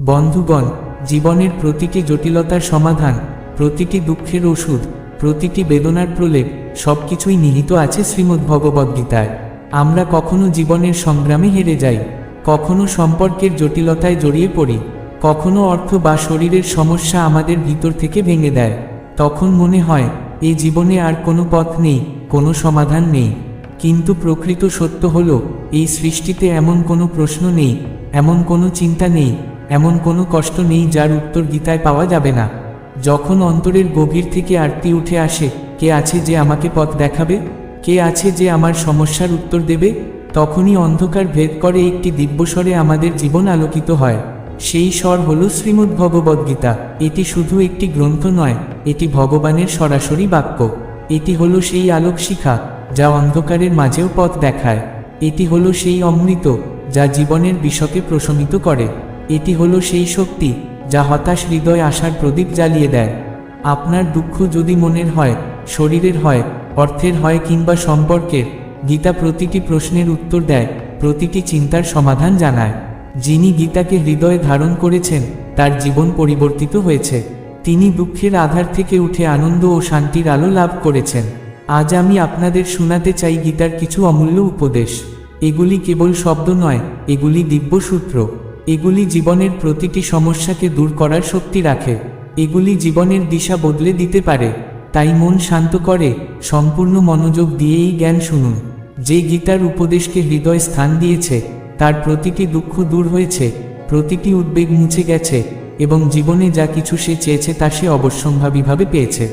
বন্ধুগণ, জীবনের প্রতিটি জটিলতার সমাধান, প্রতিটি দুঃখের ওষুধ, প্রতিটি বেদনার প্রলেপ সবকিছুই নিহিত আছে শ্রীমদ্ ভগবদ্গীতায় আমরা কখনো জীবনের সংগ্রামে হেরে যাই, কখনো সম্পর্কের জটিলতায় জড়িয়ে পড়ি, কখনো অর্থ বা শরীরের সমস্যা আমাদের ভিতর থেকে ভেঙে দেয়। তখন মনে হয় এই জীবনে আর কোনো পথ নেই, কোনো সমাধান নেই। কিন্তু প্রকৃত সত্য হল, এই সৃষ্টিতে এমন কোনো প্রশ্ন নেই, এমন কোনো চিন্তা নেই এমন কোনো কষ্ট নেই যার উত্তর গীতায় পাওয়া যাবে না। যখন অন্তরের গভীর থেকে আরতি উঠে আসে, কে আছে যে আমাকে পথ দেখাবে? কে আছে যে আমার সমস্যার উত্তর দেবে? তখনই অন্ধকার ভেদ করে একটি দিব্যস্বরে আমাদের জীবন আলোকিত হয়। সেই স্বর হল শ্রীমদ্ ভগবদ্গীতা এটি শুধু একটি গ্রন্থ নয়, এটি ভগবানের সরাসরি বাক্য। এটি হলো সেই আলোক শিখা, যা অন্ধকারের মাঝেও পথ দেখায়। এটি হলো সেই অমৃত, যা জীবনের বিষকে প্রশমিত করে। এটি হলো সেই শক্তি যা হতাশ হৃদয় আশার প্রদীপ জ্বালিয়ে দেয়। আপনার দুঃখ যদি মনের হয়, শরীরের হয়, অর্থের হয় কিংবা সম্পর্কের, গীতা প্রতিটি প্রশ্নের উত্তর দেয়, প্রতিটি চিন্তার সমাধান জানায়। যিনি গীতাকে হৃদয়ে ধারণ করেছেন, তার জীবন পরিবর্তিত হয়েছে। তিনি দুঃখের আধার থেকে উঠে আনন্দ ও শান্তির আলো লাভ করেছেন। আজ আমি আপনাদের শোনাতে চাই গীতার কিছু অমূল্য উপদেশ। এগুলি কেবল শব্দ নয়, এগুলি দিব্য সূত্র এগুলি জীবনের প্রতিটি সমস্যাকে দূর করার শক্তি রাখে। এগুলি জীবনের দিশা বদলে দিতে পারে। তাই মন শান্ত করে, সম্পূর্ণ মনোযোগ দিয়েই জ্ঞান শুনুন। যে গীতার উপদেশকে হৃদয় স্থান দিয়েছে, তার প্রতিটি দুঃখ দূর হয়েছে, প্রতিটি উদ্বেগ মুছে গেছে, এবং জীবনে যা কিছু সে চেয়েছে তা সে অবশ্যম্ভাবীভাবে পেয়েছে।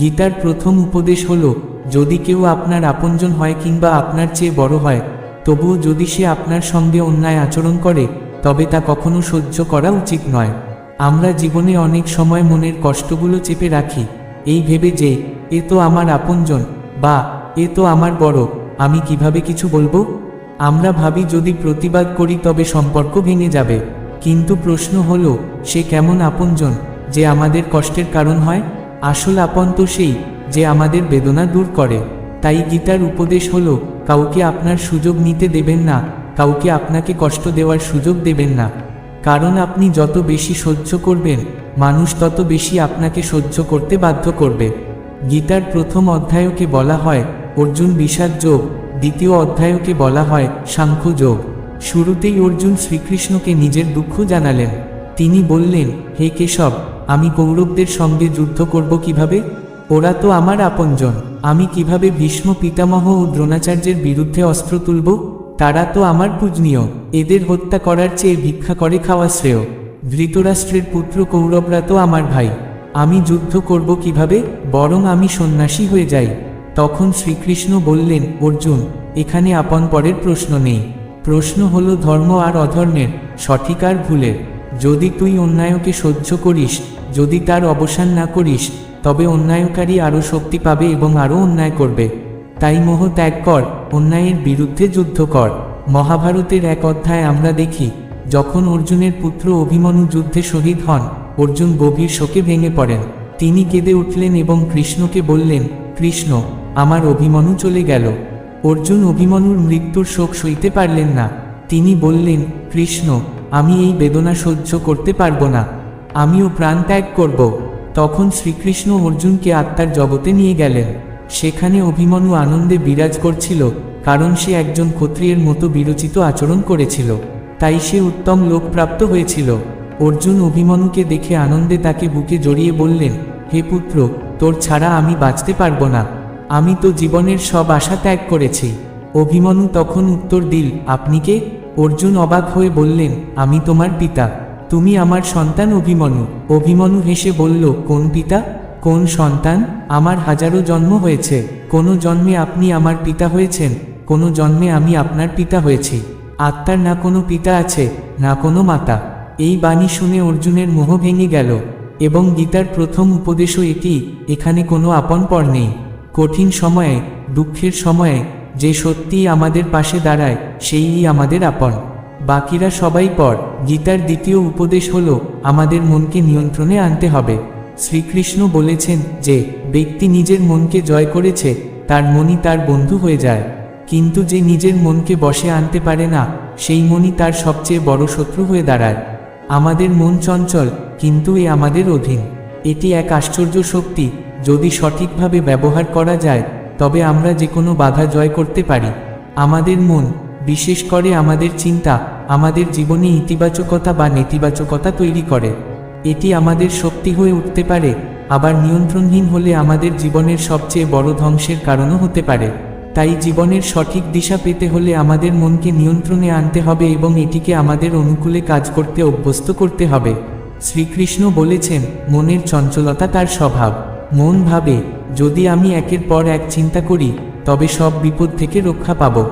গীতার প্রথম উপদেশ হল, যদি কেউ আপনার আপনজন হয় কিংবা আপনার চেয়ে বড় হয়, তবুও যদি সে আপনার সঙ্গে অন্যায় আচরণ করে তবে তা কখনো সহ্য করা উচিত নয়। আমরা জীবনে অনেক সময় মনের কষ্টগুলো চেপে রাখি। এই ভেবে যে, এ তো আমার আপনজন বা এ তো আমার বড়, আমি কীভাবে কিছু বলব? আমরা ভাবি যদি প্রতিবাদ করি তবে সম্পর্ক ভেঙে যাবে। কিন্তু প্রশ্ন হলো, সে কেমন আপনজন যে আমাদের কষ্টের কারণ হয়? আসল আপন তো সেই যে আমাদের বেদনা দূর করে। তাই গীতার উপদেশ হলো, কাউকে আপনার সুযোগ নিতে দেবেন না কাউকে আপনাকে কষ্ট দেওয়ার সুযোগ দেবেন না। কারণ আপনি যত বেশি সহ্য করবেন, মানুষ তত বেশি আপনাকে সহ্য করতে বাধ্য করবে। গীতার প্রথম অধ্যায়কে বলা হয় অর্জুন বিষাদ যোগ, দ্বিতীয় অধ্যায়কে বলা হয় সাংখ্য যোগ। শুরুতেই অর্জুন শ্রীকৃষ্ণকে নিজের দুঃখ জানালেন। তিনি বললেন, হে কেশব, আমি কৌরবদের সঙ্গে যুদ্ধ করব কীভাবে? ওরা তো আমার আপনজন। আমি কীভাবে ভীষ্ম পিতামহ ও দ্রোণাচার্যের বিরুদ্ধে অস্ত্র তুলব? তারা তো আমার পূজনীয়, এদের হত্যা করার চেয়ে ভিক্ষা করে খাওয়া শ্রেয়। ধৃতরাষ্ট্রের পুত্র কৌরবরা তো আমার ভাই। আমি যুদ্ধ করব কীভাবে? বরং আমি সন্ন্যাসী হয়ে যাই। তখন শ্রীকৃষ্ণ বললেন, অর্জুন, এখানে আপন পরের প্রশ্ন নেই। প্রশ্ন হলো ধর্ম আর অধর্মের, সঠিক আর ভুলের। যদি তুই অন্যায়কে সহ্য করিস, যদি তার অবসান না করিস, তবে অন্যায়কারী আরও শক্তি পাবে এবং আরও অন্যায় করবে। তাই মোহ ত্যাগ কর, অন্যায়ের বিরুদ্ধে যুদ্ধ কর। মহাভারতের এক অধ্যায় আমরা দেখি, যখন অর্জুনের পুত্র অভিমন্যু যুদ্ধে শহীদ হন, অর্জুন গভীর শোকে ভেঙে পড়েন। তিনি কেঁদে উঠলেন এবং কৃষ্ণকে বললেন, কৃষ্ণ, আমার অভিমন্যু চলে গেল। অর্জুন অভিমন্যুর মৃত্যুর শোক সইতে পারলেন না। তিনি বললেন, কৃষ্ণ, আমি এই বেদনা সহ্য করতে পারব না। আমিও প্রাণ ত্যাগ করব। তখন শ্রীকৃষ্ণ অর্জুনকে আত্মার জগতে নিয়ে গেলেন। সেখানে অভিমন্যু আনন্দে বিরাজ করছিল, কারণ সে একজন ক্ষত্রিয়ের মতো বিরচিত আচরণ করেছিল। তাই সে উত্তম লোক প্রাপ্ত হয়েছিল। অর্জুন অভিমন্যুকে দেখে আনন্দে তাকে বুকে জড়িয়ে বললেন, হে পুত্র, তোর ছাড়া আমি বাঁচতে পারব না। আমি তো জীবনের সব আশা ত্যাগ করেছি। অভিমন্যু তখন উত্তর দিল, আপনি কে? অর্জুন অবাক হয়ে বললেন, আমি তোমার পিতা। তুমি আমার সন্তান অভিমন্যু অভিমন্যু হেসে বলল, কোন পিতা? কোন সন্তান আমার হাজারো জন্ম হয়েছে? কোনো জন্মে আপনি আমার পিতা হয়েছেন, কোনো জন্মে আমি আপনার পিতা হয়েছি। আত্মার না কোনো পিতা আছে, না কোনো মাতা। এই বাণী শুনে অর্জুনের মোহ ভেঙে গেল, এবং গীতার প্রথম উপদেশও এটি, এখানে কোনো আপন পর নেই। কঠিন সময়ে, দুঃখের সময়ে, যে সত্যিই আমাদের পাশে দাঁড়ায়, সেইই আমাদের আপন। বাকিরা সবাই পর। গীতার দ্বিতীয় উপদেশ হল, আমাদের মনকে নিয়ন্ত্রণে আনতে হবে। শ্রীকৃষ্ণ বলেছেন যে, ব্যক্তি নিজের মনকে জয় করেছে, তার মনই তার বন্ধু হয়ে যায়। কিন্তু যে নিজের মনকে বশে আনতে পারে না, সেই মনই তার সবচেয়ে বড় শত্রু হয়ে দাঁড়ায়। আমাদের মন চঞ্চল, কিন্তু এ আমাদের অধীন। এটি এক আশ্চর্য শক্তি, যদি সঠিকভাবে ব্যবহার করা যায়, তবে আমরা যে কোনো বাধা জয় করতে পারি। আমাদের মন, বিশেষ করে আমাদের চিন্তা, আমাদের জীবনে ইতিবাচকতা বা নেতিবাচকতা তৈরি করে। এটি আমাদের শক্তি হয়ে উঠতে পারে, আবার নিয়ন্ত্রণহীন হলে আমাদের জীবনের সবচেয়ে বড় ধ্বংসের কারণও হতে পারে। তাই জীবনের সঠিক দিশা পেতে হলে আমাদের মনকে নিয়ন্ত্রণে আনতে হবে এবং এটিকে আমাদের অনুকূলে কাজ করতে অভ্যস্ত করতে হবে। শ্রীকৃষ্ণ বলেছেন, মনের চঞ্চলতা তার স্বভাব। মন ভাবে, যদি আমি একের পর এক চিন্তা করি, তবে সব বিপদ থেকে রক্ষা পাব।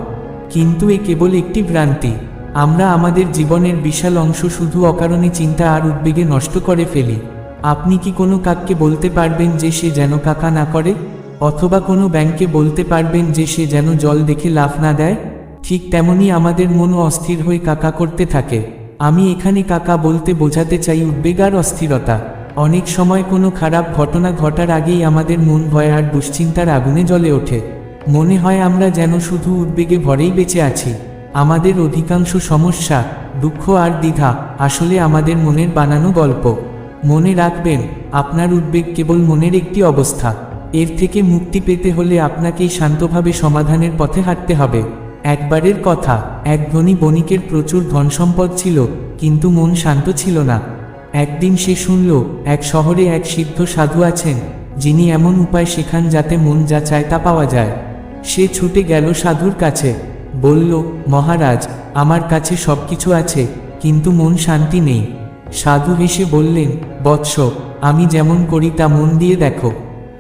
কিন্তু এ কেবল একটি ভ্রান্তি। আমরা আমাদের জীবনের বিশাল অংশ শুধু অকারণে চিন্তা আর উদ্বেগে নষ্ট করে ফেলি। আপনি কি কোনো কাককে বলতে পারবেন যে সে যেন কাকা না করে? অথবা কোনো ব্যাংকে বলতে পারবেন যে সে যেন জল দেখে লাফ না দেয়? ঠিক তেমনি আমাদের মনও অস্থির হয়ে কাকা করতে থাকে। আমি এখানে কাকা বলতে বোঝাতে চাই উদ্বেগ আর অস্থিরতা। অনেক সময় কোনো খারাপ ঘটনা ঘটার আগেই আমাদের মন ভয় আর দুশ্চিন্তার আগুনে জ্বলে ওঠে। মনে হয় আমরা যেন শুধু উদ্বেগে ভরেই বেঁচে আছি। আমাদের অধিকাংশ সমস্যা, দুঃখ আর দ্বিধা আসলে আমাদের মনের বানানো গল্প। মনে রাখবেন, আপনার উদ্বেগ কেবল মনের একটি অবস্থা। এর থেকে মুক্তি পেতে হলে আপনাকেই শান্তভাবে সমাধানের পথে হাঁটতে হবে। একবারের কথা, এক ধনী বণিকের প্রচুর ধনসম্পদ ছিল, কিন্তু মন শান্ত ছিল না। একদিন সে শুনল, এক শহরে এক সিদ্ধ সাধু আছেন, যিনি এমন উপায় শেখান যাতে মন যা চায় তা পাওয়া যায়। সে ছুটে গেল সাধুর কাছে। বলল, মহারাজ, আমার কাছে সব কিছু আছে, কিন্তু মন শান্তি নেই। সাধু হেসে বললেন, বৎস, আমি যেমন করি তা মন দিয়ে দেখো।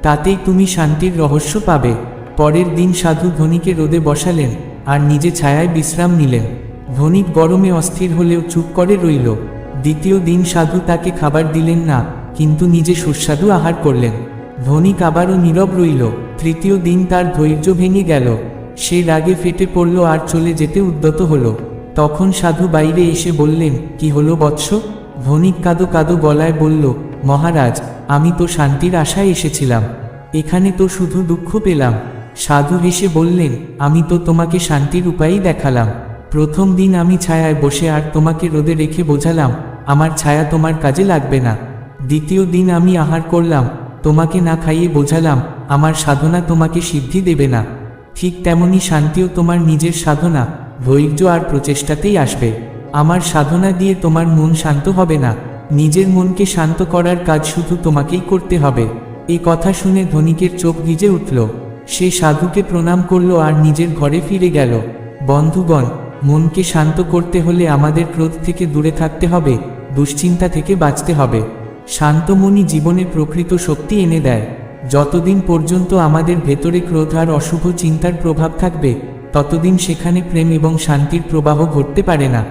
তাতেই তুমি শান্তির রহস্য পাবে। পরের দিন সাধু ধনীকে রোদে বসালেন, আর নিজে ছায়ায় বিশ্রাম নিলেন। ধনিক গরমে অস্থির হলেও চুপ করে রইল। দ্বিতীয় দিন সাধু তাকে খাবার দিলেন না, কিন্তু নিজে সুস্বাদু আহার করলেন। ধনিক আবারও নীরব রইল। তৃতীয় দিন তার ধৈর্য ভেঙে গেল। সে রাগে ফেটে পড়ল আর চলে যেতে উদ্যত হলো। তখন সাধু বাইরে এসে বললেন, কি হলো বৎস? ধনিক কাদো কাদো গলায় বলল, মহারাজ, আমি তো শান্তির আশায় এসেছিলাম। এখানে তো শুধু দুঃখ পেলাম। সাধু হেসে বললেন, আমি তো তোমাকে শান্তির উপায়ই দেখালাম। প্রথম দিন আমি ছায়ায় বসে আর তোমাকে রোদে রেখে বোঝালাম, আমার ছায়া তোমার কাজে লাগবে না। দ্বিতীয় দিন আমি আহার করলাম, তোমাকে না খাইয়ে বোঝালাম, আমার সাধনা তোমাকে সিদ্ধি দেবে না। ঠিক তেমনি শান্তিও তোমার নিজের সাধনা, ধৈর্য আর প্রচেষ্টাতেই আসবে। আমার সাধনা দিয়ে তোমার মন শান্ত হবে না। নিজের মনকে শান্ত করার কাজ শুধু তোমাকেই করতে হবে। এ কথা শুনে ধনিকের চোখ ভিজে উঠল। সে সাধুকে প্রণাম করল আর নিজের ঘরে ফিরে গেল। বন্ধুগণ, মনকে শান্ত করতে হলে আমাদের ক্রোধ থেকে দূরে থাকতে হবে, দুশ্চিন্তা থেকে বাঁচতে হবে। শান্ত মনই জীবনে প্রকৃত শক্তি এনে দেয়। যতদিন পর্যন্ত আমাদের ভেতরে ক্রোধ আর অশুভ চিন্তার প্রভাব থাকবে, ততদিন সেখানে প্রেম এবং শান্তির প্রবাহ ঘটতে পারে না।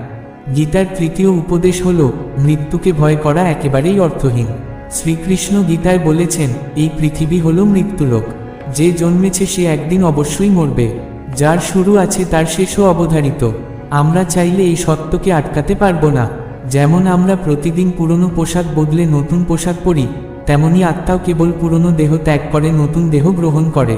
গীতার তৃতীয় উপদেশ হল, মৃত্যুকে ভয় করা একেবারেই অর্থহীন। শ্রীকৃষ্ণ গীতায় বলেছেন, এই পৃথিবী হল মৃত্যুলোক। যে জন্মেছে সে একদিন অবশ্যই মরবে। যার শুরু আছে তার শেষও অবধারিত। আমরা চাইলে এই সত্যকে আটকাতে পারব না। যেমন আমরা প্রতিদিন পুরনো পোশাক বদলে নতুন পোশাক পরি তেমনি আত্মাও কেবল পুরনো দেহ ত্যাগ করে, নতুন দেহ গ্রহণ করে।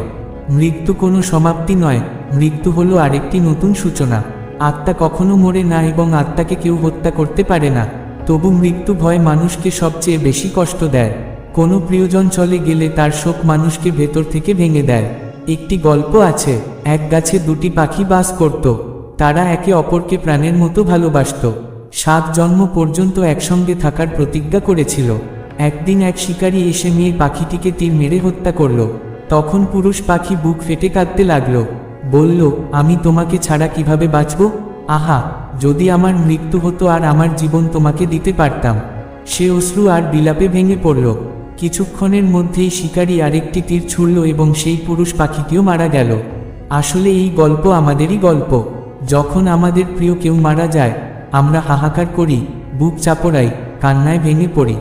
মৃত্যু কোনো সমাপ্তি নয়, মৃত্যু হলো আরেকটি নতুন সূচনা। আত্মা কখনো মরে না এবং আত্মাকে কেউ হত্যা করতে পারে না। তবু মৃত্যু ভয় মানুষকে সবচেয়ে বেশি কষ্ট দেয়। কোনো প্রিয়জন চলে গেলে তার শোক মানুষকে ভেতর থেকে ভেঙে দেয়। একটি গল্প আছে, এক গাছে দুটি পাখি বাস করত। তারা একে অপরকে প্রাণের মতো ভালোবাসত। সাত জন্ম পর্যন্ত একসঙ্গে থাকার প্রতিজ্ঞা করেছিল। একদিন এক শিকারী এসে মেয়ে পাখিটিকে তীর মেরে হত্যা করল। তখন পুরুষ পাখি বুক ফেটে কাঁদতে লাগল। বলল, আমি তোমাকে ছাড়া কীভাবে বাঁচব? আহা, যদি আমার মৃত্যু হতো আর আমার জীবন তোমাকে দিতে পারতাম সে অশ্রু আর বিলাপে ভেঙে পড়ল। কিছুক্ষণের মধ্যেই শিকারী আরেকটি তীর ছুড়ল এবং সেই পুরুষ পাখিটিও মারা গেল। আসলে এই গল্প আমাদেরই গল্প। যখন আমাদের প্রিয় কেউ মারা যায়, আমরা হাহাকার করি, বুক চাপড়াই, কান্নায় ভেঙে পড়ি।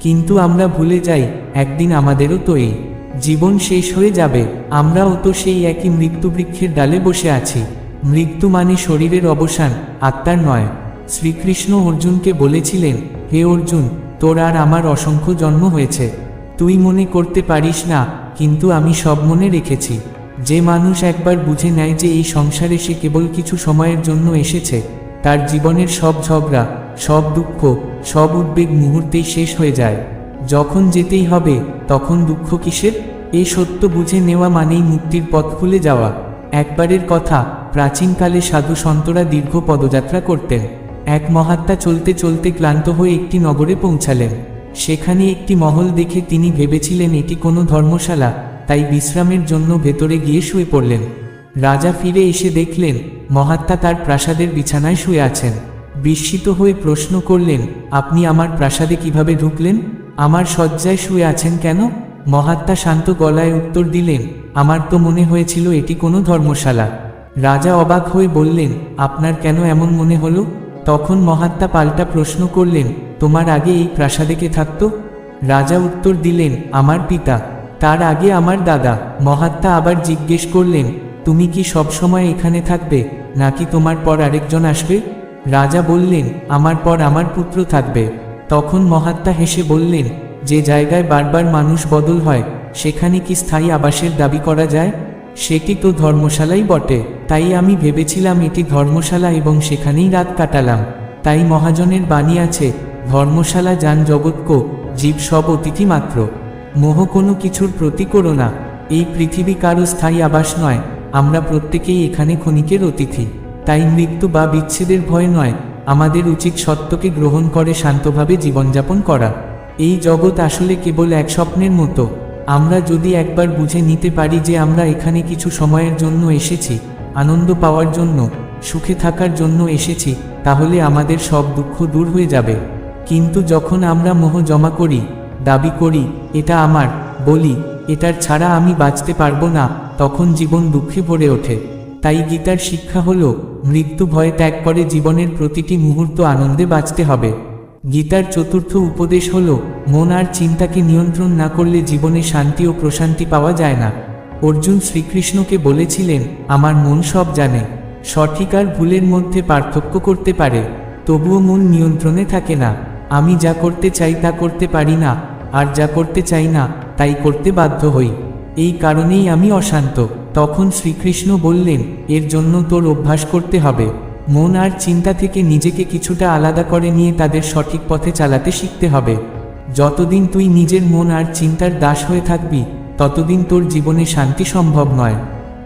কিন্তু আমরা ভুলে যাই, একদিন আমাদেরও তো এই জীবন শেষ হয়ে যাবে। আমরাও তো সেই একই মৃত্যুবৃক্ষের ডালে বসে আছি। মৃত্যু মানে শরীরের অবসান, আত্মার নয়। শ্রীকৃষ্ণ অর্জুনকে বলেছিলেন, হে অর্জুন, তোর আর আমার অসংখ্য জন্ম হয়েছে। তুই মনে করতে পারিস না, কিন্তু আমি সব মনে রেখেছি। যে মানুষ একবার বুঝে নেয় যে এই সংসারে সে কেবল কিছু সময়ের জন্য এসেছে, তার জীবনের সব ঝগড়া সব দুঃখ, সব উদ্বেগ মুহূর্তেই শেষ হয়ে যায়। যখন যেতেই হবে, তখন দুঃখ কিসের? এই সত্য বুঝে নেওয়া মানেই মুক্তির পথ খুলে যাওয়া। একবারের কথা, প্রাচীনকালে সাধু সন্তরা দীর্ঘ পদযাত্রা করতেন। এক মহাত্মা চলতে চলতে ক্লান্ত হয়ে একটি নগরে পৌঁছালেন। সেখানে একটি মহল দেখে তিনি ভেবেছিলেন এটি কোনো ধর্মশালা, তাই বিশ্রামের জন্য ভেতরে গিয়ে শুয়ে পড়লেন। রাজা ফিরে এসে দেখলেন, মহাত্মা তার প্রাসাদের বিছানায় শুয়ে আছেন। বিস্মিত হয়ে প্রশ্ন করলেন, আপনি আমার প্রাসাদে কীভাবে ঢুকলেন? আমার শয্যায় শুয়ে আছেন কেন? মহাত্মা শান্ত গলায় উত্তর দিলেন, আমার তো মনে হয়েছিল এটি কোনো ধর্মশালা। রাজা অবাক হয়ে বললেন, আপনার কেন এমন মনে হলো? তখন মহাত্মা পাল্টা প্রশ্ন করলেন, তোমার আগে এই প্রাসাদে কে থাকতো? রাজা উত্তর দিলেন, আমার পিতা, তার আগে আমার দাদা। মহাত্মা আবার জিজ্ঞেস করলেন, তুমি কি সবসময় এখানে থাকবে? নাকি তোমার পর আরেকজন আসবে? রাজা বললেন, আমার পর আমার পুত্র থাকবে। তখন মহাত্মা হেসে বললেন, যে জায়গায় বারবার মানুষ বদল হয়, সেখানে কি স্থায়ী আবাসের দাবি করা যায়? সেটি তো ধর্মশালাই বটে। তাই আমি ভেবেছিলাম এটি ধর্মশালা এবং সেখানেই রাত কাটালাম। তাই মহাজনের বাণী আছে, ধর্মশালা যান জগৎকো জীব সব অতিথি মাত্র। মোহ কোনো কিছুর প্রতি করো না। এই পৃথিবী কারও স্থায়ী আবাস নয়। আমরা প্রত্যেকেই এখানে ক্ষণিকের অতিথি। তাই মৃত্যু বা বিচ্ছেদের ভয় নয়, আমাদের উচিত সত্যকে গ্রহণ করে শান্তভাবে জীবনযাপন করা। এই জগৎ আসলে কেবল এক স্বপ্নের মতো। আমরা যদি একবার বুঝে নিতে পারি যে আমরা এখানে কিছু সময়ের জন্য এসেছি, আনন্দ পাওয়ার জন্য, সুখে থাকার জন্য এসেছি, তাহলে আমাদের সব দুঃখ দূর হয়ে যাবে। কিন্তু যখন আমরা মোহ জমা করি, দাবি করি, এটা আমার, বলি, এটার ছাড়া আমি বাঁচতে পারব না, তখন জীবন দুঃখে ভরে ওঠে। তাই গীতার শিক্ষা হল, মৃত্যু ভয় ত্যাগ করে জীবনের প্রতিটি মুহূর্ত আনন্দে বাঁচতে হবে। গীতার চতুর্থ উপদেশ হল, মন আর চিন্তাকে নিয়ন্ত্রণ না করলে জীবনে শান্তি ও প্রশান্তি পাওয়া যায় না। অর্জুন শ্রীকৃষ্ণকে বলেছিলেন, আমার মন সব জানে, সঠিক আর ভুলের মধ্যে পার্থক্য করতে পারে, তবুও মন নিয়ন্ত্রণে থাকে না। আমি যা করতে চাই তা করতে পারি না, আর যা করতে চাই না, তাই করতে বাধ্য হই। এই কারণেই আমি অশান্ত। তখন শ্রীকৃষ্ণ বললেন, এর জন্য তোর অভ্যাস করতে হবে। মন আর চিন্তা থেকে নিজেকে কিছুটা আলাদা করে নিয়ে তাদের সঠিক পথে চালাতে শিখতে হবে। যতদিন তুই নিজের মন আর চিন্তার দাস হয়ে থাকবি, ততদিন তোর জীবনে শান্তি সম্ভব নয়।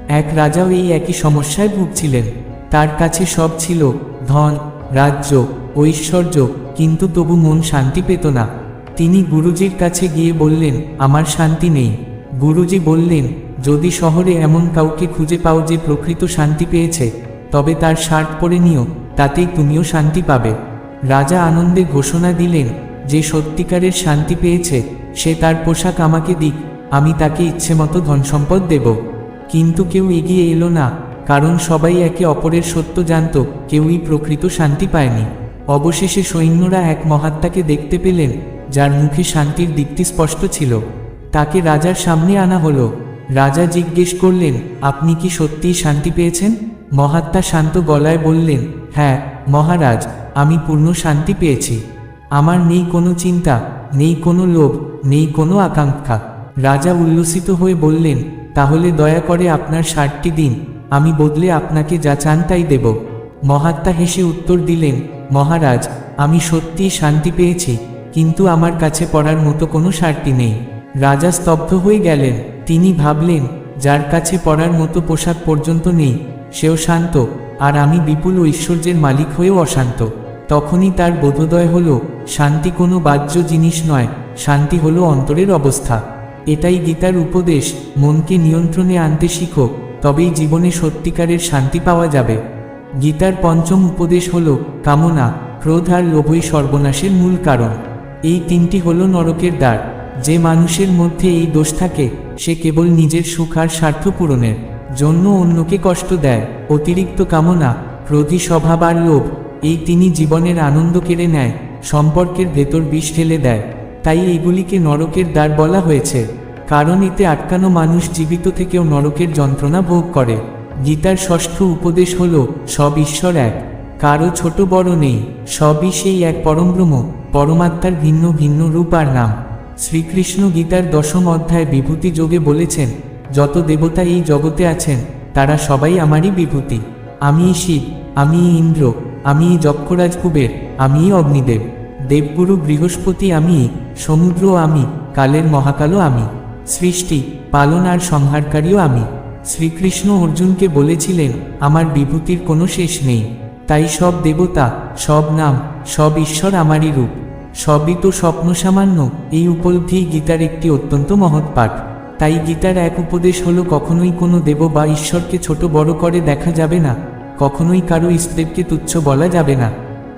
এক রাজাও এই একই সমস্যায় ভুগছিলেন। তার কাছে সব ছিল, ধন, রাজ্য, ঐশ্বর্য, কিন্তু তবু মন শান্তি পেত না। তিনি গুরুজির কাছে গিয়ে বললেন, আমার শান্তি নেই। গুরুজি বললেন, যদি শহরে এমন কাউকে খুঁজে পাও যে প্রকৃত শান্তি পেয়েছে, তবে তার শার্ট পরে নিও, তাতেই তুমিও শান্তি পাবে। রাজা আনন্দে ঘোষণা দিলেন, যে সত্যিকারের শান্তি পেয়েছে, সে তার পোশাক আমাকে দিক, আমি তাকে ইচ্ছে মতো ধনসম্পদ দেব। কিন্তু কেউ এগিয়ে এলো না, কারণ সবাই একে অপরের সত্য জানত, কেউই প্রকৃত শান্তি পায়নি। অবশেষে সৈন্যরা এক মহাত্মাকে দেখতে পেলেন, যার মুখে শান্তির দিকটি স্পষ্ট ছিল। তাকে রাজার সামনে আনা হলো। রাজা জিজ্ঞেস করলেন, আপনি কি সত্যিই শান্তি পেয়েছেন? মহাত্মা শান্ত গলায় বললেন হ্যাঁ মহারাজ, আমি পূর্ণ শান্তি পেয়েছি। আমার নেই কোনো চিন্তা, নেই কোনো লোভ, নেই কোনো আকাঙ্ক্ষা। রাজা উল্লসিত হয়ে বললেন, তাহলে দয়া করে আপনার ষাটটি দিন, আমি বদলে আপনাকে যা চান তাই দেব। মহাত্মা হেসে উত্তর দিলেন, মহারাজ, আমি সত্যিই শান্তি পেয়েছি, কিন্তু আমার কাছে পড়ার মতো কোনো সারটি নেই। রাজা স্তব্ধ হয়ে গেলেন। তিনি ভাবলেন, যার কাছে পড়ার মতো পোশাক পর্যন্ত নেই, সেও শান্ত, আর আমি বিপুল ঐশ্বর্যের মালিক হয়েও অশান্ত। তখনই তার বোধোদয় হল, শান্তি কোনো বাহ্য জিনিস নয়, শান্তি হলো অন্তরের অবস্থা। এটাই গীতার উপদেশ, মনকে নিয়ন্ত্রণে আনতে শিখো, তবেই জীবনে সত্যিকারের শান্তি পাওয়া যাবে। গীতার পঞ্চম উপদেশ হল, কামনা, ক্রোধ আর লোভই সর্বনাশের মূল কারণ। এই তিনটি হল নরকের দ্বার। যে মানুষের মধ্যে এই দোষ থাকে, সে কেবল নিজের সুখ আর স্বার্থ পূরণের জন্য অন্যকে কষ্ট দেয়। অতিরিক্ত কামনা, ক্রোধী স্বভাব আর লোভ, এই তিনি জীবনের আনন্দ কেড়ে নেয়, সম্পর্কের ভেতর বিষ ঢেলে দেয়। তাই এইগুলিকে নরকের দ্বার বলা হয়েছে। কারণ এতে আটকানো মানুষ জীবিত থেকেও নরকের যন্ত্রণা ভোগ করে। গীতার ষষ্ঠ উপদেশ হল, সব ঈশ্বর এক। কারও ছোট বড় নেই, সবই সেই এক পরমব্রহ্ম পরমাত্মার ভিন্ন ভিন্ন রূপ আর নাম। শ্রীকৃষ্ণ গীতার দশম অধ্যায় বিভূতি যোগে বলেছেন, যত দেবতা এই জগতে আছেন, তারা সবাই আমারই বিভূতি। আমি শিব, আমি ইন্দ্র, আমি যক্ষরাজ কুবের আমিই অগ্নিদেব। দেবগুরু বৃহস্পতি আমি, সমুদ্র আমি, কালের মহাকালও আমি। সৃষ্টি, পালন আর সংহারকারীও আমি। শ্রীকৃষ্ণ অর্জুনকে বলেছিলেন, আমার বিভূতির কোনো শেষ নেই। তাই সব দেবতা, সব নাম, সব ঈশ্বর আমারই রূপ। সবই তো স্বপ্ন সামান্য। এই উপলব্ধি গীতার একটি অত্যন্ত মহৎ পাঠ। তাই গীতার এক উপদেশ হলো, কখনোই কোনো দেব বা ঈশ্বরকে ছোট বড় করে দেখা যাবে না। কখনোই কারও ইষ্টদেবকে তুচ্ছ বলা যাবে না।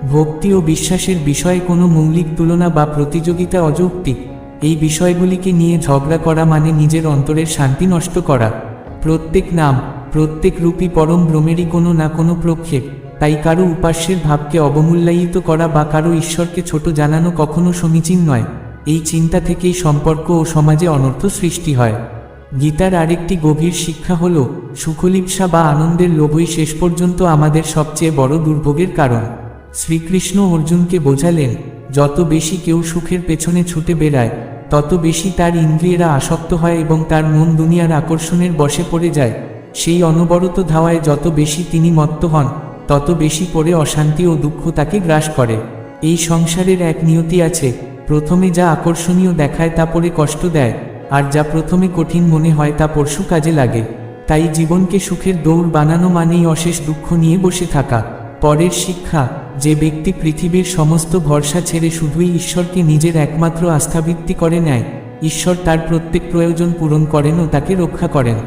ভক্তি ও বিশ্বাসের বিষয়ে কোনো মৌলিক তুলনা বা প্রতিযোগিতা অযৌক্তিক এই বিষয়গুলিকে নিয়ে ঝগড়া করা মানে নিজের অন্তরের শান্তি নষ্ট করা। প্রত্যেক নাম, প্রত্যেক রূপী পরম ভ্রমেরই কোনো না কোনো প্রক্ষেপ। তাই কারও উপাস্যের ভাবকে অবমূল্যায়িত করা বা কারও ঈশ্বরকে ছোট জানানো কখনো সমীচীন নয়। এই চিন্তা থেকেই সম্পর্ক ও সমাজে অনর্থ সৃষ্টি হয়। গীতার আরেকটি গভীর শিক্ষা হল, সুখলিপ্সা বা আনন্দের লোভই শেষ পর্যন্ত আমাদের সবচেয়ে বড় দুর্ভোগের কারণ। শ্রীকৃষ্ণ অর্জুনকে বোঝালেন, যত বেশি কেউ সুখের পেছনে ছুটে বেড়ায়, তত বেশি তার ইন্দ্রিয়েরা আসক্ত হয় এবং তার মন দুনিয়ার আকর্ষণের বশে পড়ে যায়। সেই অনবরত ধাওয়ায় যত বেশি তিনি মত্ত হন তত বেশি পড়ে অশান্তি ও দুঃখ তাকে গ্রাস করে। এই সংসারের এক নিয়তি আছে, প্রথমে যা আকর্ষণীয় দেখায় তা পরে কষ্ট দেয়, আর যা প্রথমে কঠিন মনে হয় তা পরশু কাজে লাগে। তাই জীবনকে সুখের দৌড় বানানো মানেই অশেষ দুঃখ নিয়ে বসে থাকা। পরের শিক্ষা, যে ব্যক্তি পৃথিবীর সমস্ত ভরসা ছেড়ে শুধুই ঈশ্বরকে নিজের একমাত্র আস্থাভিত্তি করে নেয়, ঈশ্বর তার প্রত্যেক প্রয়োজন পূরণ করেন ও তাকে রক্ষা করেন।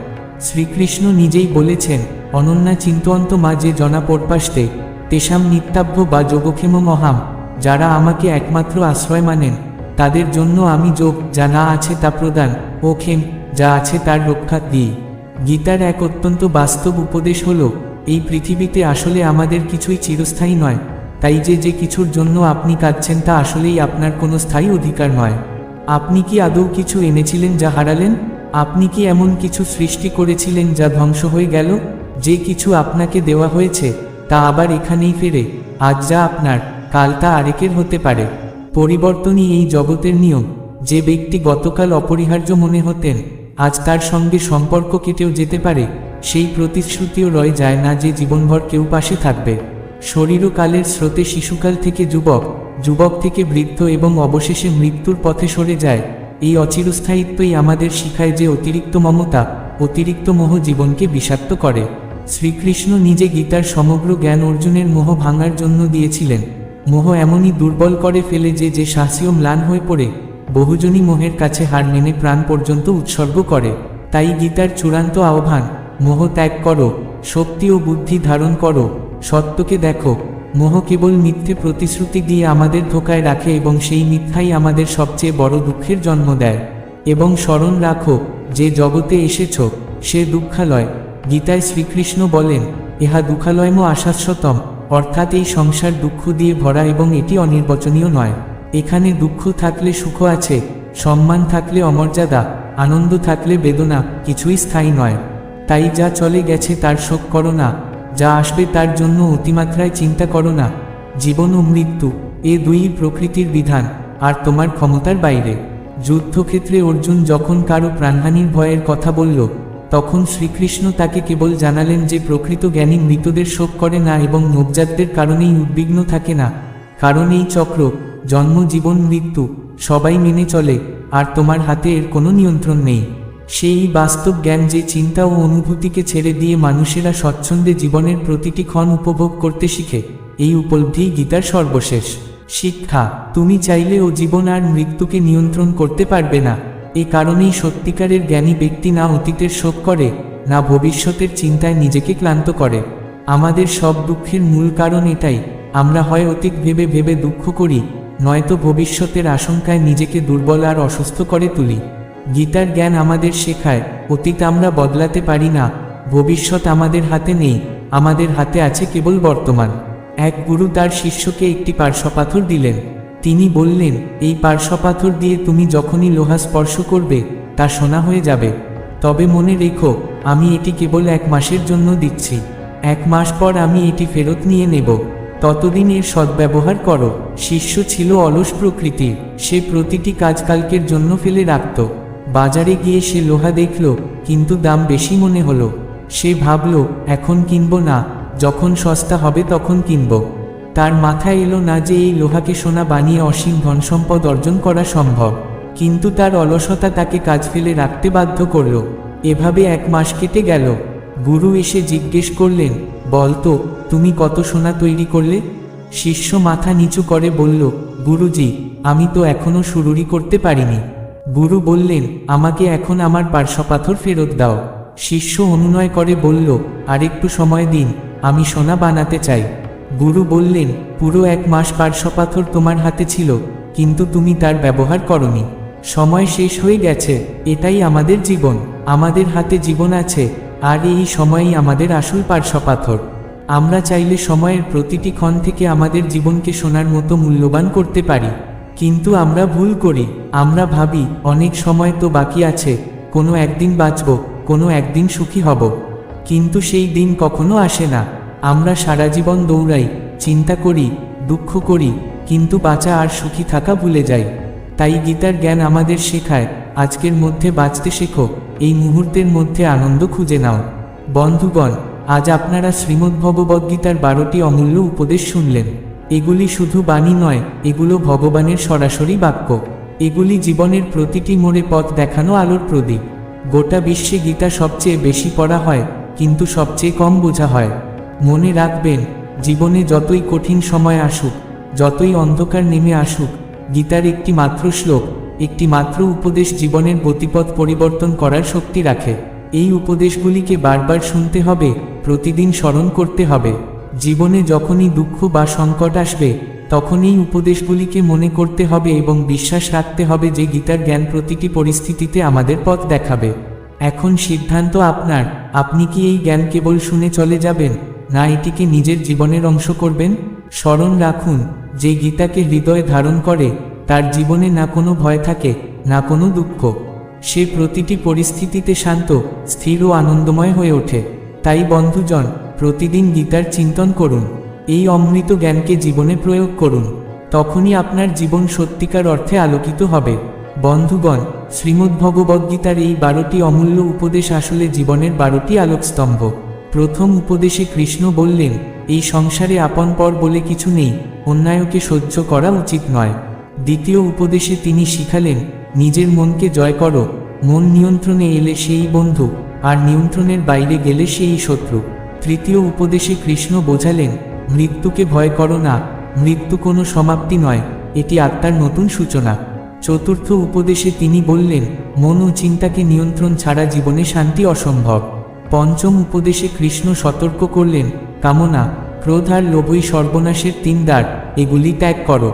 শ্রীকৃষ্ণ নিজেই বলেছেন, অনন্যা চিন্তন্ত মা যে জনা পরপাস্তে তেষাম নিত্যাভ্য বা যোগক্ষেম মহাম, যারা আমাকে একমাত্র আশ্রয় মানেন, তাদের জন্য আমি যোগ, যা না আছে তা প্রদান, ও ক্ষেম, যা আছে তার রক্ষা দিই। গীতার এক অত্যন্ত বাস্তব উপদেশ হল, এই পৃথিবীতে আসলে আমাদের কিছুই চিরস্থায়ী নয়, তাই যে যে কিছুর জন্য আপনি কাঁদছেন তা আসলেই আপনার কোনো স্থায়ী অধিকার নয়। আপনি কি আদৌ কিছু এনেছিলেন যা হারালেন? আপনি কি এমন কিছু সৃষ্টি করেছিলেন যা ধ্বংস হয়ে গেল? যে কিছু আপনাকে দেওয়া হয়েছে, তা আবার এখানেই ফেরে। আজ যা আপনার, কাল তা আরেকের হতে পারে। পরিবর্তনই এই জগতের নিয়ম। যে ব্যক্তি গতকাল অপরিহার্য মনে হতেন, আজ তার সঙ্গে সম্পর্ক কেটেও যেতে পারে, সেই প্রতিশ্রুতিও রয়ে যায় না যে জীবনভর কেউ পাশে থাকবে। শরীর ও কালের স্রোতে শিশুকাল থেকে যুবক যুবক থেকে বৃদ্ধ এবং অবশেষে মৃত্যুর পথে সরে যায়। এই অচিরস্থায়িত্বই আমাদের শিখায় যে অতিরিক্ত মমতা, অতিরিক্ত মোহ জীবনকে বিষাক্ত করে। শ্রীকৃষ্ণ নিজে গীতার সমগ্র জ্ঞান অর্জুনের মোহ ভাঙার জন্য দিয়েছিলেন। মোহ এমনই দুর্বল করে ফেলে যে যে শাসীয় ম্লান হয়ে পড়ে বহুজনী মোহের কাছে হার মেনে প্রাণ পর্যন্ত উৎসর্গ করে। তাই গীতার চূড়ান্ত আহ্বান, মোহ ত্যাগ করো, শক্তি ও বুদ্ধি ধারণ করো, সত্যকে দেখো। মোহ কেবল মিথ্যে প্রতিশ্রুতি দিয়ে আমাদের ধোকায় রাখে এবং সেই মিথ্যাই আমাদের সবচেয়ে বড় দুঃখের জন্ম দেয়। এবং স্মরণ রাখো, যে জগতে এসেছ, সে দুঃখালয়। গীতায় শ্রীকৃষ্ণ বলেন, ইহা দুঃখালয়ম আশাশ্বতম অর্থাৎ এই সংসার দুঃখ দিয়ে ভরা এবং এটি অনির্বচনীয় নয়। এখানে দুঃখ থাকলে সুখ আছে, সম্মান থাকলে অমর্যাদা, আনন্দ থাকলে বেদনা, কিছুই স্থায়ী নয়। তাই যা চলে গেছে তার শোক করো না যা আসবে তার জন্য অতিমাত্রায় চিন্তা করো না। জীবন ও মৃত্যু, এ দুই প্রকৃতির বিধান, আর তোমার ক্ষমতার বাইরে। যুদ্ধক্ষেত্রে অর্জুন যখন কারও প্রাণহানির ভয়ের কথা বলল, তখন শ্রীকৃষ্ণ তাকে কেবল জানালেন যে প্রকৃত জ্ঞানী মৃতদের শোক করে না এবং নবজাতদের কারণেই উদ্বিগ্ন থাকে না। কারণ এই চক্র, জন্ম, জীবন, মৃত্যু, সবাই মেনে চলে, আর তোমার হাতে এর কোনো নিয়ন্ত্রণ নেই। সেই বাস্তব জ্ঞান যে চিন্তা ও অনুভূতিকে ছেড়ে দিয়ে মানুষেরা স্বচ্ছন্দে জীবনের প্রতিটি ক্ষণ উপভোগ করতে শিখে, এই উপলব্ধিই গীতার সর্বশেষ। শিক্ষা, তুমি চাইলে ও জীবন আর মৃত্যুকে নিয়ন্ত্রণ করতে পারবে না। এ কারণেই সত্যিকারের জ্ঞানী ব্যক্তি না অতীতের শোক করে, না ভবিষ্যতের চিন্তায় নিজেকে ক্লান্ত করে। আমাদের সব দুঃখের মূল কারণ এটাই, আমরা হয় অতীত ভেবে ভেবে দুঃখ করি, নয়তো ভবিষ্যতের আশঙ্কায় নিজেকে দুর্বল আর অসুস্থ করে তুলি। গীতার জ্ঞান আমাদের শেখায়, অতীত আমরা বদলাতে পারি না, ভবিষ্যৎ আমাদের হাতে নেই, আমাদের হাতে আছে কেবল বর্তমান। এক গুরু তার শিষ্যকে একটি পার্শ্বপাথর দিলেন। তিনি বললেন, এই পার্শ্বপাথর দিয়ে তুমি যখনই লোহা স্পর্শ করবে, তা সোনা হয়ে যাবে। তবে মনে রেখো, আমি এটি কেবল এক মাসের জন্য দিচ্ছি। এক মাস পর আমি এটি ফেরত নিয়ে নেব। ততদিন এর সদ্ব্যবহার করো। শিষ্য ছিল অলস প্রকৃতির। সে প্রতিটি কাজ কালকের জন্য ফেলে রাখত। বাজারে গিয়ে সে লোহা দেখল, কিন্তু দাম বেশি মনে হলো। সে ভাবল, এখন কিনব না, যখন সস্তা হবে তখন কিনব। তার মাথায় এলো না যে এই লোহাকে সোনা বানিয়ে অসীম ধনসম্পদ অর্জন করা সম্ভব। কিন্তু তার অলসতা তাকে কাজ ফেলে রাখতে বাধ্য করল। এভাবে এক মাস কেটে গেল। গুরু এসে জিজ্ঞেস করলেন বলতো তুমি কত সোনা তৈরি করলে? শিষ্য মাথা নিচু করে বলল, গুরুজি, আমি তো এখনও শুরুরই করতে পারিনি। গুরু বললেন, আমাকে এখন আমার পার্শ্বপাথর ফেরত দাও। শিষ্য অনুনয় করে বলল, আরেকটু সময় দিন, আমি সোনা বানাতে চাই। গুরু বললেন, পুরো এক মাস পার্শ্বপাথর তোমার হাতে ছিল, কিন্তু তুমি তার ব্যবহার করনি। সময় শেষ হয়ে গেছে, এটাই আমাদের জীবন, আমাদের হাতে জীবন আছে, আর এই সময়ই আমাদের আসল পার্শ্বপাথর। আমরা চাইলে সময়ের প্রতিটি ক্ষণ থেকে আমাদের জীবনকে সোনার মতো মূল্যবান করতে পারি। কিন্তু আমরা ভুল করি, আমরা ভাবি, অনেক সময় তো বাকি আছে, কোনো একদিন বাঁচব, কোনো একদিন সুখী হব। কিন্তু সেই দিন কখনো আসে না। আমরা সারা জীবন দৌড়াই, চিন্তা করি, দুঃখ করি, কিন্তু বাঁচা আর সুখী থাকা ভুলে যাই। তাই গীতার জ্ঞান আমাদের শেখায়, আজকের মধ্যে বাঁচতে শেখো, এই মুহূর্তের মধ্যে আনন্দ খুঁজে নাও। বন্ধুগণ, আজ আপনারা শ্রীমদ্ভগবদ্গীতার বারোটি অমূল্য উপদেশ শুনলেন। এগুলি শুধু বাণী নয়, এগুলো ভগবানের সরাসরি বাক্য। এগুলি জীবনের প্রতিটি মোড়ে পথ দেখানো আলোর প্রদীপ। গোটা বিশ্বে গীতা সবচেয়ে বেশি পড়া হয়, কিন্তু সবচেয়ে কম বোঝা হয়। মনে রাখবেন, জীবনে যতই কঠিন সময় আসুক, যতই অন্ধকার নেমে আসুক, গীতার একটি মাত্র শ্লোক, একটি মাত্র উপদেশ জীবনের গতিপথ পরিবর্তন করার শক্তি রাখে। এই উপদেশগুলিকে বারবার শুনতে হবে, প্রতিদিন স্মরণ করতে হবে। জীবনে যখনই দুঃখ বা সংকট আসবে তখন এই উপদেশগুলিকে মনে করতে হবে এবং বিশ্বাস রাখতে হবে যে গীতার জ্ঞান প্রতিটি পরিস্থিতিতে আমাদের পথ দেখাবে। এখন সিদ্ধান্ত আপনার, আপনি কি এই জ্ঞান কেবল শুনে চলে যাবেন, না এটিকে নিজের জীবনের অংশ করবেন? স্মরণ রাখুন, যে গীতাকে হৃদয়ে ধারণ করে, তার জীবনে না কোনো ভয় থাকে, না কোনো দুঃখ। সে প্রতিটি পরিস্থিতিতে শান্ত, স্থির ও আনন্দময় হয়ে ওঠে। তাই বন্ধুজন প্রতিদিন গীতার চিন্তন করুন। এই অমৃত জ্ঞানকে জীবনে প্রয়োগ করুন। তখনই আপনার জীবন সত্যিকার অর্থে আলোকিত হবে। বন্ধুগণ শ্রীমদ্ভগবদ্গীতার এই বারোটি অমূল্য উপদেশ আসলে জীবনের বারোটি আলোকস্তম্ভ। প্রথম উপদেশে কৃষ্ণ বললেন, এই সংসারে আপন পর বলে কিছু নেই, অন্যায়কে সহ্য করা উচিত নয়। দ্বিতীয় উপদেশে তিনি শিখালেন, নিজের মনকে জয় করো, মন নিয়ন্ত্রণে এলে সেই বন্ধু, আর নিয়ন্ত্রণের বাইরে গেলে সেই শত্রু। তৃতীয় উপদেশে কৃষ্ণ বোঝালেন, মৃত্যুকে ভয় করো না, মৃত্যু কোনো সমাপ্তি নয়, এটি আত্মার নতুন সূচনা। চতুর্থ উপদেশে তিনি বললেন, মন ও চিন্তাকে নিয়ন্ত্রণ ছাড়া জীবনে শান্তি অসম্ভব। পঞ্চম উপদেশে কৃষ্ণ সতর্ক করলেন, কামনা, ক্রোধ আর লোভই সর্বনাশের তিন দ্বার, এগুলি ত্যাগ করো।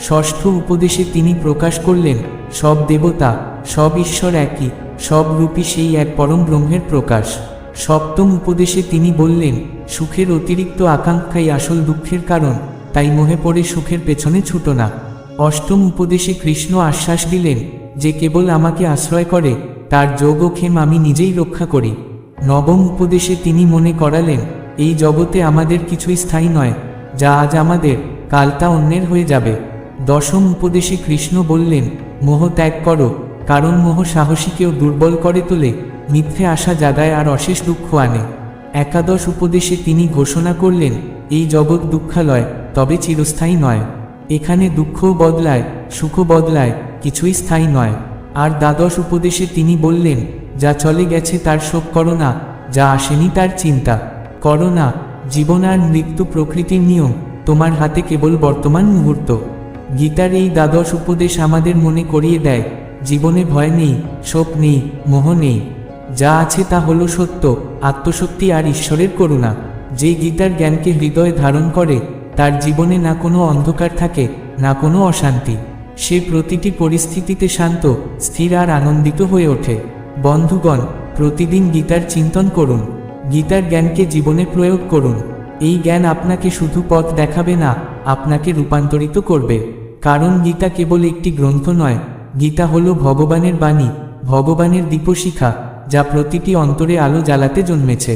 ষষ্ঠ উপদেশে তিনি প্রকাশ করলেন, সব দেবতা, সব ঈশ্বর একই, সব রূপী সেই এক পরম ব্রহ্মের প্রকাশ। সপ্তম উপদেশে তিনি বললেন, সুখের অতিরিক্ত আকাঙ্ক্ষাই আসল দুঃখের কারণ, তাই মোহে পড়ে সুখের পেছনে ছুটো না। অষ্টম উপদেশে কৃষ্ণ আশ্বাস দিলেন, যে কেবল আমাকে আশ্রয় করে, তার যোগ ও ক্ষেম আমি নিজেই রক্ষা করি। নবম উপদেশে তিনি মনে করালেন, এই জগতে আমাদের কিছুই স্থায়ী নয়, যা আজ আমাদের, কাল তা অন্যের হয়ে যাবে। দশম উপদেশে কৃষ্ণ বললেন, মোহ ত্যাগ করো, কারণ মোহ সাহসীকেও দুর্বল করে তোলে মিথ্যে আশা জাগায় আর অশেষ দুঃখ আনে। একাদশ উপদেশে তিনি ঘোষণা করলেন, এই জগৎ দুঃখালয় তবে চিরস্থায়ী নয়। এখানে দুঃখও বদলায় সুখ বদলায়, কিছুই স্থায়ী নয়। আর দ্বাদশ উপদেশে তিনি বললেন, যা চলে গেছে তার শোক করো না, যা আসেনি তার চিন্তা। করো না, জীবন আর মৃত্যু প্রকৃতির নিয়ম, তোমার হাতে কেবল বর্তমান মুহূর্ত। গীতার এই দ্বাদশ উপদেশ আমাদের মনে করিয়ে দেয়, জীবনে ভয় নেই, শোক নেই, মোহ নেই। যা আছে তা হলো সত্য, আত্মশক্তি আর ঈশ্বরের করুণা। যে গীতার জ্ঞানকে হৃদয়ে ধারণ করে, তার জীবনে না কোনো অন্ধকার থাকে, না কোনো অশান্তি। সে প্রতিটি পরিস্থিতিতে শান্ত, স্থির আর আনন্দিত হয়ে ওঠে। বন্ধুগণ, প্রতিদিন গীতার চিন্তন করুন। গীতার জ্ঞানকে জীবনে প্রয়োগ করুন। এই জ্ঞান আপনাকে শুধু পথ দেখাবে না, আপনাকে রূপান্তরিত করবে। কারণ গীতা কেবল একটি গ্রন্থ নয়, গীতা হল ভগবানের বাণী, ভগবানের দীপশিখা। যা প্রতিটি অন্তরে আলো জ্বালাতে জন্মেছে।